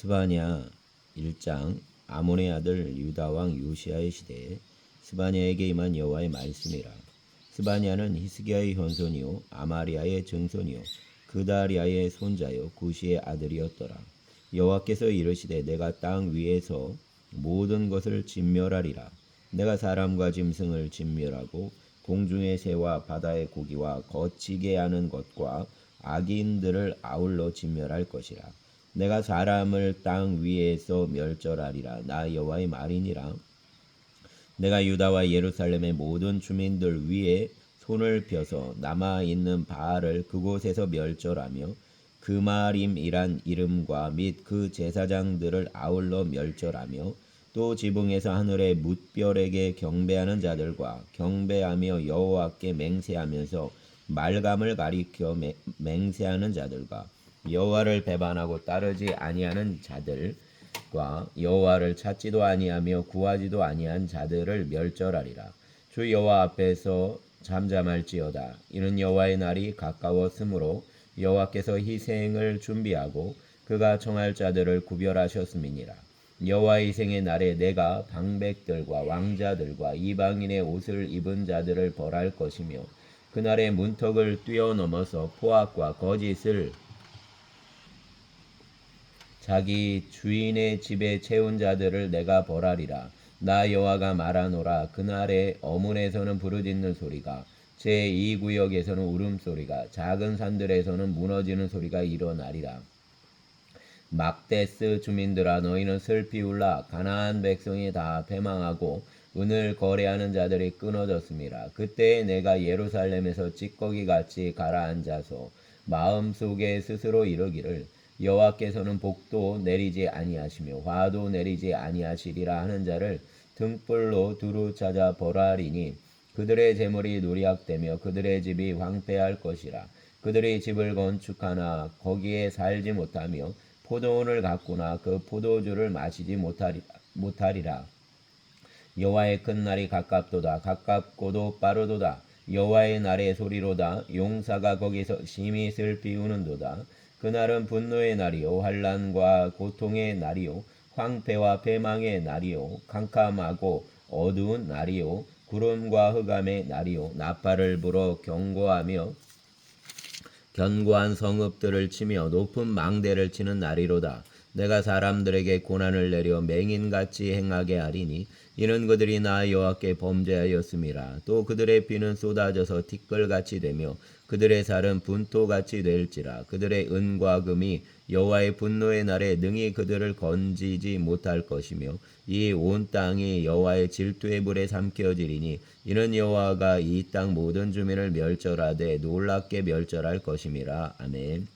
스바냐 1장 아몬의 아들 유다 왕 요시아의 시대에 스바냐에게 임한 여호와의 말씀이라. 스바냐는 히스기야의 현손이요 아마리아의 증손이요 그다리아의 손자요 구시의 아들이었더라. 여호와께서 이르시되 내가 땅 위에서 모든 것을 진멸하리라. 내가 사람과 짐승을 진멸하고 공중의 새와 바다의 고기와 거치게 하는 것과 악인들을 아울러 진멸할 것이라 내가 사람을 땅 위에서 멸절하리라. 나 여호와의 말이니라. 내가 유다와 예루살렘의 모든 주민들 위에 손을 펴서 남아 있는 바알을 그곳에서 멸절하며 그마림이란 이름과 및 그 제사장들을 아울러 맹절하며 또 지붕에서 하늘의 뭇별에게 경배하는 자들과 경배하며 여호와께 맹세하면서 말감을 가리켜 맹- 맹세하는 자들과 여호와를 배반하고 따르지 아니하는 자들과 여호와를 찾지도 아니하며 구하지도 아니한 자들을 멸절하리라. 주 여호와 앞에서 잠잠할지어다. 이는 여호와의 날이 가까웠으므로 여호와께서 희생을 준비하고 그가 청할 자들을 구별하셨음이니라. 여호와의 희생의 날에 내가 방백들과 왕자들과 이방인의 옷을 입은 자들을 벌할 것이며 그날의 문턱을 뛰어넘어서 포악과 거짓을 자기 주인의 집에 채운 자들을 내가 벌하리라. 나 여호와가 말하노라. 그날에 어문에서는 부르짖는 소리가 제2 구역에서는 울음소리가 작은 산들에서는 무너지는 소리가 일어나리라. 막데스 주민들아 너희는 슬피 울라 가나안 백성이 다 패망하고 은을 거래하는 자들이 끊어졌습니다. 그때 내가 예루살렘에서 찌꺼기 같이 가라앉아서 마음속에 스스로 이르기를 여호와께서는 복도 내리지 아니하시며 화도 내리지 아니하시리라 하는 자를 등불로 두루 찾아 벌하리니 그들의 재물이 누리학되며 그들의 집이 황폐할 것이라. 그들이 집을 건축하나 거기에 살지 못하며 포도원을 가꾸나 그 포도주를 마시지 못하리라, 못하리라. 여호와의 큰 날이 가깝도다. 가깝고도 빠르도다. 여호와의 날의 소리로다. 용사가 거기서 심히 슬피 우는도다 그날은 분노의 날이요 환란과 고통의 날이요 황폐와 패망의 날이요 캄캄하고 어두운 날이요 구름과 흑암의 날이요 나팔을 불어 경고하며 견고한 성읍들을 치며 높은 망대를 치는 날이로다. 내가 사람들에게 고난을 내려 맹인같이 행하게 하리니 이는 그들이 나 여호와께 범죄하였음이라. 또 그들의 피는 쏟아져서 티끌같이 되며 그들의 살은 분토같이 될지라. 그들의 은과 금이 여호와의 분노의 날에 능히 그들을 건지지 못할 것이며 이 온 땅이 여호와의 질투의 불에 삼켜지리니 이는 여호와가 이 땅 모든 주민을 멸절하되 놀랍게 멸절할 것임이라. 아멘.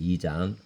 2장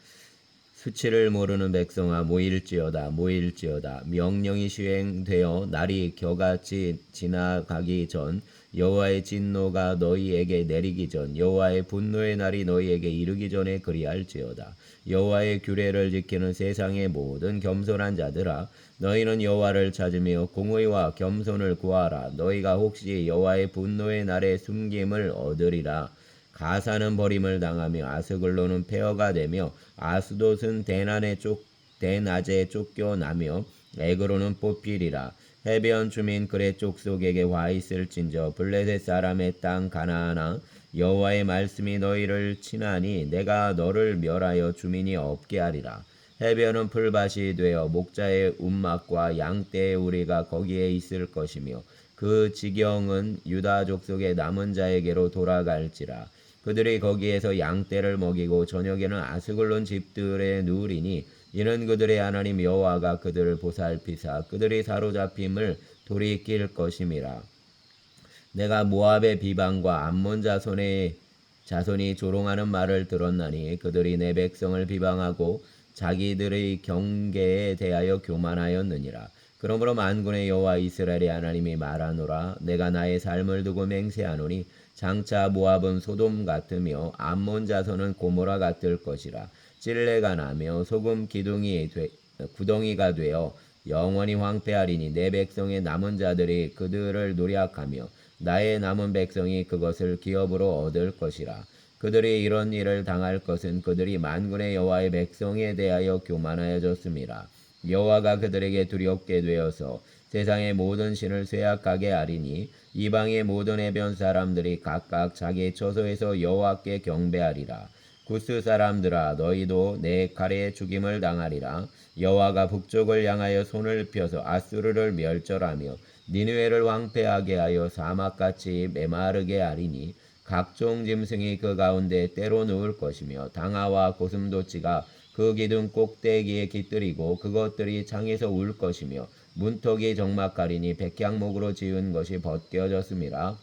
수치를 모르는 백성아 모일지어다 모일지어다 명령이 시행되어 날이 겨같이 지나가기 전 여호와의 진노가 너희에게 내리기 전 여호와의 분노의 날이 너희에게 이르기 전에 그리할지어다. 여호와의 규례를 지키는 세상의 모든 겸손한 자들아 너희는 여호와를 찾으며 공의와 겸손을 구하라. 너희가 혹시 여호와의 분노의 날에 숨김을 얻으리라. 가사는 버림을 당하며 아스글로는 폐허가 되며 아스돗은 대난에 쫓 대낮에 쫓겨나며 에그로는 뽑히리라 해변 주민 그의 족속에게 와 있을진저 블레셋 사람의 땅 가나안아 여호와의 말씀이 너희를 치나니 내가 너를 멸하여 주민이 없게 하리라. 해변은 풀밭이 되어 목자의 움막과 양떼의 우리가 거기에 있을 것이며 그 지경은 유다 족속의 남은 자에게로 돌아갈지라. 그들이 거기에서 양떼를 먹이고 저녁에는 아스글론 집들에 누우리니 이는 그들의 하나님 여호와가 그들을 보살피사 그들이 사로잡힘을 돌이킬 것임이라. 내가 모압의 비방과 암몬 자손의 자손이 조롱하는 말을 들었나니 그들이 내 백성을 비방하고 자기들의 경계에 대하여 교만하였느니라. 그러므로 만군의 여호와 이스라엘의 하나님이 말하노라. 내가 나의 삶을 두고 맹세하노니 장차 모압은 소돔 같으며 암몬 자손은 고모라 같을 것이라 찔레가 나며 소금 기둥이 되, 구덩이가 되어 영원히 황폐하리니 내 백성의 남은 자들이 그들을 노략하며 나의 남은 백성이 그것을 기업으로 얻을 것이라 그들이 이런 일을 당할 것은 그들이 만군의 여호와의 백성에 대하여 교만하여졌습니다. 여호와가 그들에게 두렵게 되어서 세상의 모든 신을 쇠약하게 하리니 이방의 모든 해변 사람들이 각각 자기 처소에서 여호와께 경배하리라. 구스 사람들아 너희도 내 칼에 죽임을 당하리라. 여호와가 북쪽을 향하여 손을 펴서 아수르를 멸절하며 니느웨를 왕패하게 하여 사막같이 메마르게 하리니 각종 짐승이 그 가운데 때로 누울 것이며 당아와 고슴도치가 그 기둥 꼭대기에 깃들이고 그것들이 창에서 울 것이며 문턱이 적막하리니 백향목으로 지은 것이 벗겨졌습니다.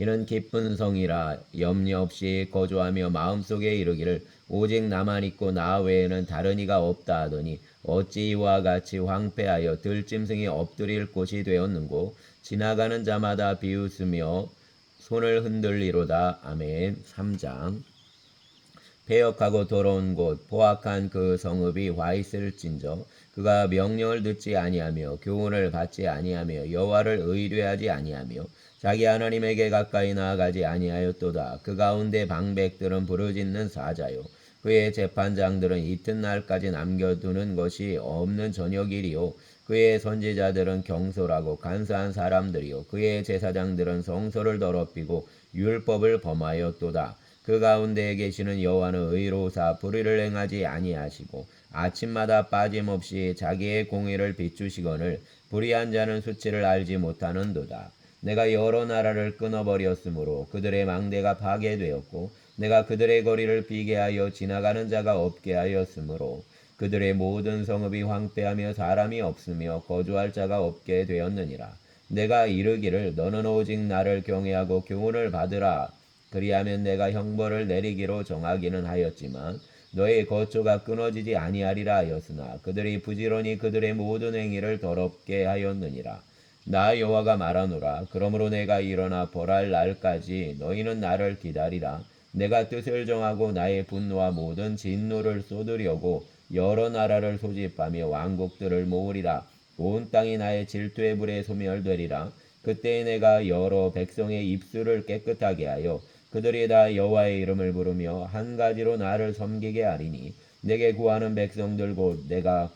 이는 기쁜 성이라 염려 없이 거주하며 마음속에 이르기를 오직 나만 있고 나 외에는 다른 이가 없다 하더니 어찌 이와 같이 황폐하여 들짐승이 엎드릴 곳이 되었는고? 지나가는 자마다 비웃으며 손을 흔들리로다. 아멘. 3장 배역하고 더러운 곳 포악한 그 성읍이 화 있을진저 그가 명령을 듣지 아니하며 교훈을 받지 아니하며 여호와를 의뢰하지 아니하며 자기 하나님에게 가까이 나아가지 아니하였도다. 그 가운데 방백들은 부르짖는 사자요. 그의 재판장들은 이튿날까지 남겨두는 것이 없는 저녁일이요. 그의 선지자들은 경솔하고 간사한 사람들이요. 그의 제사장들은 성소를 더럽히고 율법을 범하였도다 그 가운데에 계시는 여호와는 의로사 불의를 행하지 아니하시고 아침마다 빠짐없이 자기의 공의를 비추시거늘 불의한 자는 수치를 알지 못하는도다. 내가 여러 나라를 끊어버렸으므로 그들의 망대가 파괴되었고 내가 그들의 거리를 비게 하여 지나가는 자가 없게 하였으므로 그들의 모든 성읍이 황폐하며 사람이 없으며 거주할 자가 없게 되었느니라. 내가 이르기를 너는 오직 나를 경외하고 교훈을 받으라. 그리하면 내가 형벌을 내리기로 정하기는 하였지만 너의 거처가 끊어지지 아니하리라 하였으나 그들이 부지런히 그들의 모든 행위를 더럽게 하였느니라. 나 여호와가 말하노라. 그러므로 내가 일어나 벌할 날까지 너희는 나를 기다리라. 내가 뜻을 정하고 나의 분노와 모든 진노를 쏟으려고 여러 나라를 소집하며 왕국들을 모으리라. 온 땅이 나의 질투의 불에 소멸되리라. 그때 내가 여러 백성의 입술을 깨끗하게 하여 그들이 다 여호와의 이름을 부르며 한 가지로 나를 섬기게 하리니 내게 구하는 백성들 곧 내가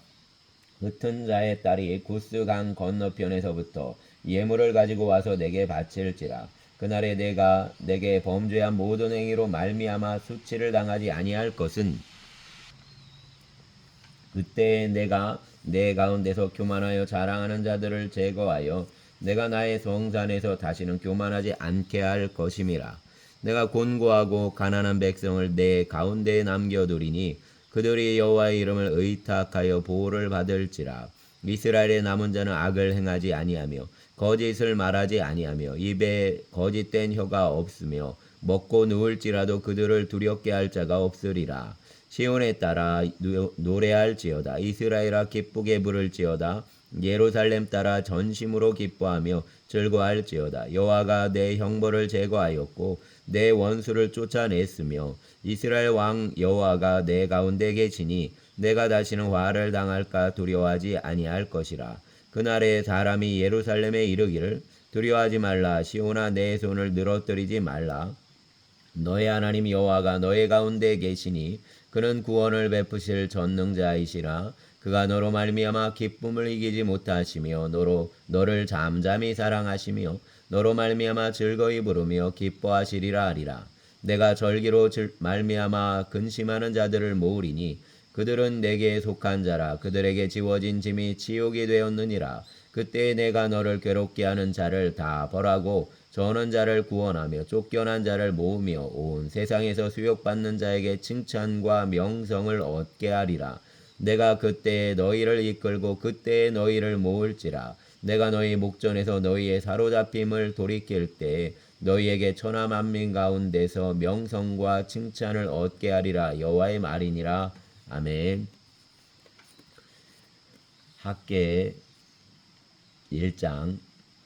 흩은 자의 딸이 구스강 건너편에서부터 예물을 가지고 와서 내게 바칠지라. 그날에 내가 내게 범죄한 모든 행위로 말미암아 수치를 당하지 아니할 것은 그때에 내가 내 가운데서 교만하여 자랑하는 자들을 제거하여 내가 나의 성산에서 다시는 교만하지 않게 할 것임이라 내가 곤고하고 가난한 백성을 내 가운데에 남겨두리니 그들이 여호와의 이름을 의탁하여 보호를 받을지라. 이스라엘의 남은 자는 악을 행하지 아니하며 거짓을 말하지 아니하며 입에 거짓된 혀가 없으며 먹고 누울지라도 그들을 두렵게 할 자가 없으리라. 시온에 따라 노래할지어다. 이스라엘아 기쁘게 부를지어다. 예루살렘 따라 전심으로 기뻐하며 즐거할지어다. 여호와가 내 형벌을 제거하였고 내 원수를 쫓아냈으며 이스라엘 왕 여호와가 내 가운데 계시니 내가 다시는 화를 당할까 두려워하지 아니할 것이라. 그날에 사람이 예루살렘에 이르기를 두려워하지 말라. 시온아 내 손을 늘어뜨리지 말라. 너의 하나님 여호와가 너의 가운데 계시니 그는 구원을 베푸실 전능자이시라. 그가 너로 말미암아 기쁨을 이기지 못하시며 너로 너를 잠잠히 사랑하시며 너로 말미암아 즐거이 부르며 기뻐하시리라 하리라 내가 절기로 말미암아 근심하는 자들을 모으리니 그들은 내게 속한 자라 그들에게 지워진 짐이 지옥이 되었느니라 그때 내가 너를 괴롭게 하는 자를 다 벌하고 저는 자를 구원하며 쫓겨난 자를 모으며 온 세상에서 수욕받는 자에게 칭찬과 명성을 얻게 하리라. 내가 그때에 너희를 이끌고 그때에 너희를 모을지라. 내가 너희 목전에서 너희의 사로잡힘을 돌이킬 때에 너희에게 천하 만민 가운데서 명성과 칭찬을 얻게 하리라. 여호와의 말이니라. 아멘. 학계 1장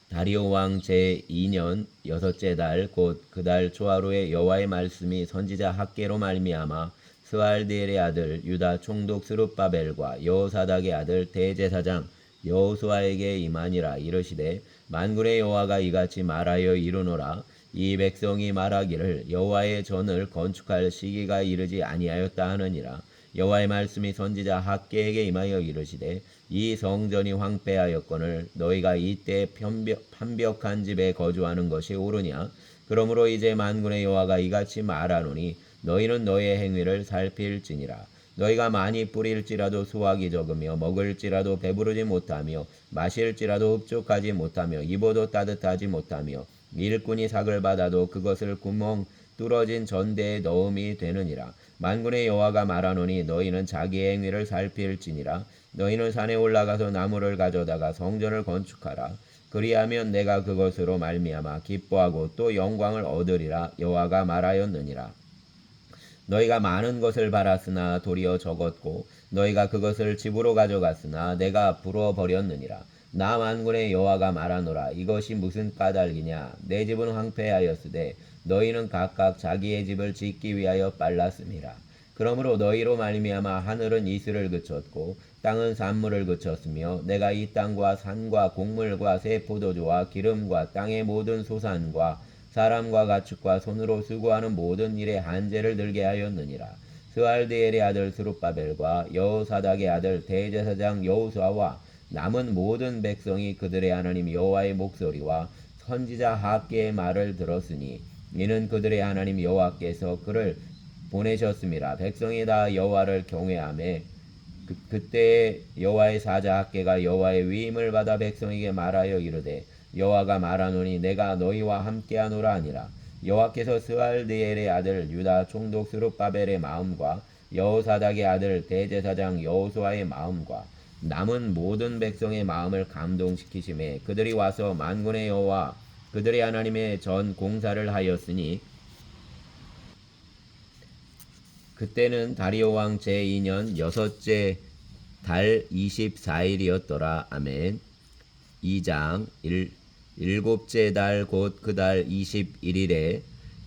다리오 왕 제2년 여섯째 달 곧 그 달 초하루에 여호와의 말씀이 선지자 학계로 말미암아 스알디엘의 아들 유다 총독 스룹바벨과 여호사닥의 아들 대제사장 여호수아에게 임하니라. 이르시되 만군의 여호와가 이같이 말하여 이르노라. 이 백성이 말하기를 여호와의 전을 건축할 시기가 이르지 아니하였다 하느니라. 여호와의 말씀이 선지자 학계에게 임하여 이르시되 이 성전이 황폐하였거늘 너희가 이때 편벽, 판벽한 집에 거주하는 것이 옳으냐? 그러므로 이제 만군의 여호와가 이같이 말하노니 너희는 너희의 행위를 살필지니라 너희가 많이 뿌릴지라도 수확이 적으며 먹을지라도 배부르지 못하며 마실지라도 흡족하지 못하며 입어도 따뜻하지 못하며 일꾼이 삭을 받아도 그것을 구멍 뚫어진 전대에 넣음이 되느니라. 만군의 여호와가 말하노니 너희는 자기의 행위를 살필지니라. 너희는 산에 올라가서 나무를 가져다가 성전을 건축하라. 그리하면 내가 그것으로 말미암아 기뻐하고 또 영광을 얻으리라. 여호와가 말하였느니라 너희가 많은 것을 바랐으나 도리어 적었고 너희가 그것을 집으로 가져갔으나 내가 불어 버렸느니라. 나 만군의 여호와가 말하노라. 이것이 무슨 까닭이냐? 내 집은 황폐하였으되 너희는 각각 자기의 집을 짓기 위하여 빨랐음이라. 그러므로 너희로 말미암아 하늘은 이슬을 그쳤고 땅은 산물을 그쳤으며 내가 이 땅과 산과 곡물과 새 포도주와 기름과 땅의 모든 소산과 사람과 가축과 손으로 수고하는 모든 일에 한제를 들게 하였느니라. 스알디엘의 아들 스룹바벨과 여호사닥의 아들 대제사장 여호수아와 남은 모든 백성이 그들의 하나님 여호와의 목소리와 선지자 학계의 말을 들었으니 이는 그들의 하나님 여호와께서 그를 보내셨음이라. 백성이 다 여호와를 경외하며 그, 그때에 여호와의 사자 학계가 여호와의 위임을 받아 백성에게 말하여 이르되 여호와가 말하노니 내가 너희와 함께하노라 아니라 여호와께서 스알디엘의 아들 유다 총독 스룹바벨의 마음과 여호사닥의 아들 대제사장 여호수아의 마음과 남은 모든 백성의 마음을 감동시키심에 그들이 와서 만군의 여호와 그들의 하나님의 전 공사를 하였으니 그때는 다리오 왕 제2년 여섯째 달 24일이었더라. 아멘. 2장 1, 일곱째 달 곧 그 달 21일에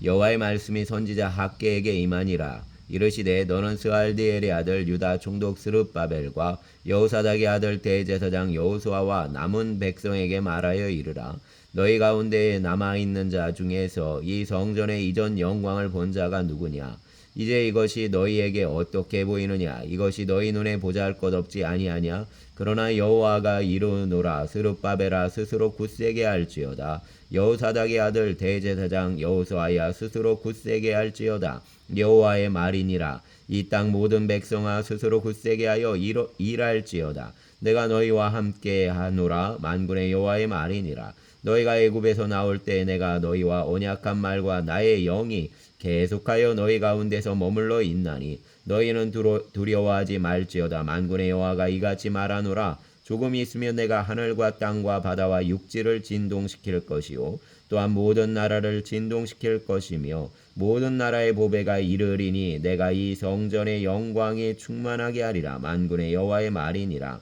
여호와의 말씀이 선지자 학계에게 임하니라. 이르시되 너는 스알디엘의 아들 유다 총독 스룹바벨과 여호사닥의 아들 대제사장 여호수아와 남은 백성에게 말하여 이르라. 너희 가운데에 남아 있는 자 중에서 이 성전의 이전 영광을 본 자가 누구냐? 이제 이것이 너희에게 어떻게 보이느냐? 이것이 너희 눈에 보잘것없지 아니하냐? 그러나 여호와가 이르노라 스룹바벨아 스스로 굳세게 할지어다. 여호사닥의 아들 대제사장 여호수아야 스스로 굳세게 할지어다. 여호와의 말이니라. 이 땅 모든 백성아 스스로 굳세게 하여 일, 일할지어다. 내가 너희와 함께 하노라 만군의 여호와의 말이니라. 너희가 애굽에서 나올 때 내가 너희와 언약한 말과 나의 영이 계속하여 너희 가운데서 머물러 있나니 너희는 두려워하지 말지어다. 만군의 여호와가 이같이 말하노라. 조금 있으면 내가 하늘과 땅과 바다와 육지를 진동시킬 것이요 또한 모든 나라를 진동시킬 것이며 모든 나라의 보배가 이르리니 내가 이 성전의 영광이 충만하게 하리라. 만군의 여호와의 말이니라.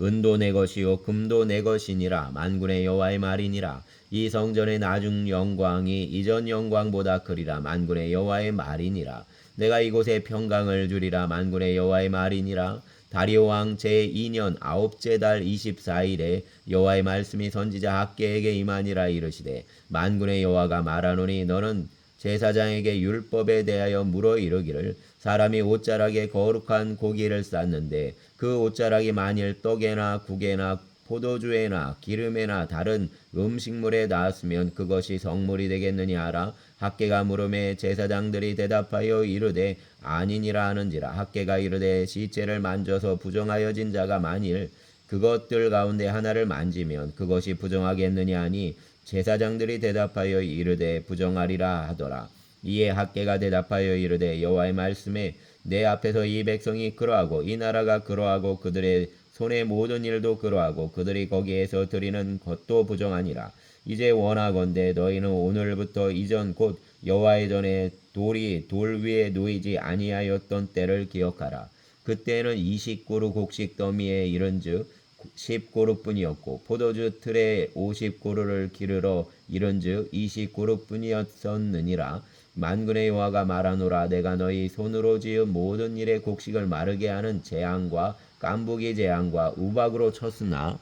은도 내 것이요 금도 내 것이니라. 만군의 여호와의 말이니라 이 성전의 나중 영광이 이전 영광보다 크리라 만군의 여호와의 말이니라. 내가 이곳에 평강을 주리라 만군의 여호와의 말이니라. 다리오 왕 제2년 아홉째 달 24일에 여호와의 말씀이 선지자 학계에게 임하니라 이르시되 만군의 여호와가 말하노니 너는 제사장에게 율법에 대하여 물어 이르기를 사람이 옷자락에 거룩한 고기를 쌌는데 그 옷자락이 만일 떡에나 국에나 포도주에나 기름에나 다른 음식물에 닿았으면 그것이 성물이 되겠느냐 하라 학계가 물음에 제사장들이 대답하여 이르되 아니니라 하는지라 학계가 이르되 시체를 만져서 부정하여진 자가 만일 그것들 가운데 하나를 만지면 그것이 부정하겠느냐 하니 제사장들이 대답하여 이르되 부정하리라 하더라. 이에 학계가 대답하여 이르되 여호와의 말씀에 내 앞에서 이 백성이 그러하고 이 나라가 그러하고 그들의 손의 모든 일도 그러하고 그들이 거기에서 드리는 것도 부정하니라. 이제 원하건대 너희는 오늘부터 이전 곧 여호와의 전에 돌이 돌 위에 놓이지 아니하였던 때를 기억하라. 그때는 20고루 곡식 더미에 이른즉 10고루뿐이었고 포도주 틀에 50고루를 기르러 이른즉 20고루뿐이었었느니라. 만군의 여호와가 말하노라 내가 너희 손으로 지은 모든 일의 곡식을 마르게 하는 재앙과 깐부기 재앙과 우박으로 쳤으나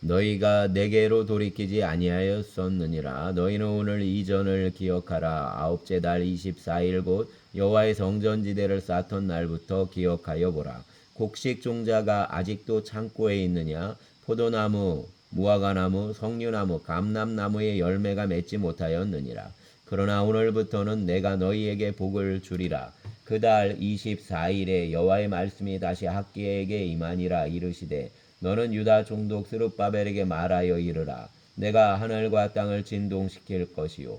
너희가 내게로 돌이키지 아니하였었느니라. 너희는 오늘 이전을 기억하라. 아홉째 달 24일 곧 여호와의 성전지대를 쌓던 날부터 기억하여 보라. 곡식 종자가 아직도 창고에 있느냐? 포도나무 무화과나무 석류나무 감람나무의 열매가 맺지 못하였느니라 그러나 오늘부터는 내가 너희에게 복을 주리라. 그달 24일에 여호와의 말씀이 다시 학기에게 임하니라 이르시되 너는 유다 종독 스룹바벨에게 말하여 이르라. 내가 하늘과 땅을 진동시킬 것이요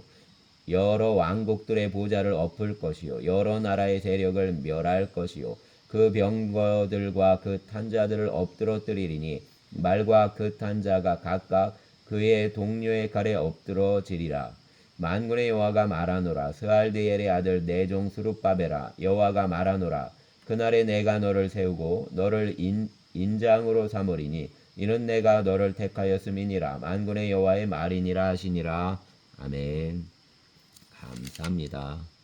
여러 왕국들의 보좌를 엎을 것이요 여러 나라의 세력을 멸할 것이요 그 병거들과 그 탄자들을 엎드러뜨리리니 말과 그 탄자가 각각 그의 동료의 칼에 엎드러지리라 만군의 여호와가 말하노라. 스알디엘의 아들 내종 스룹바벨아 여호와가 말하노라. 그날에 내가 너를 세우고 너를 인, 인장으로 삼으리니 이는 내가 너를 택하였음이니라. 만군의 여호와의 말이니라 하시니라. 아멘. 감사합니다.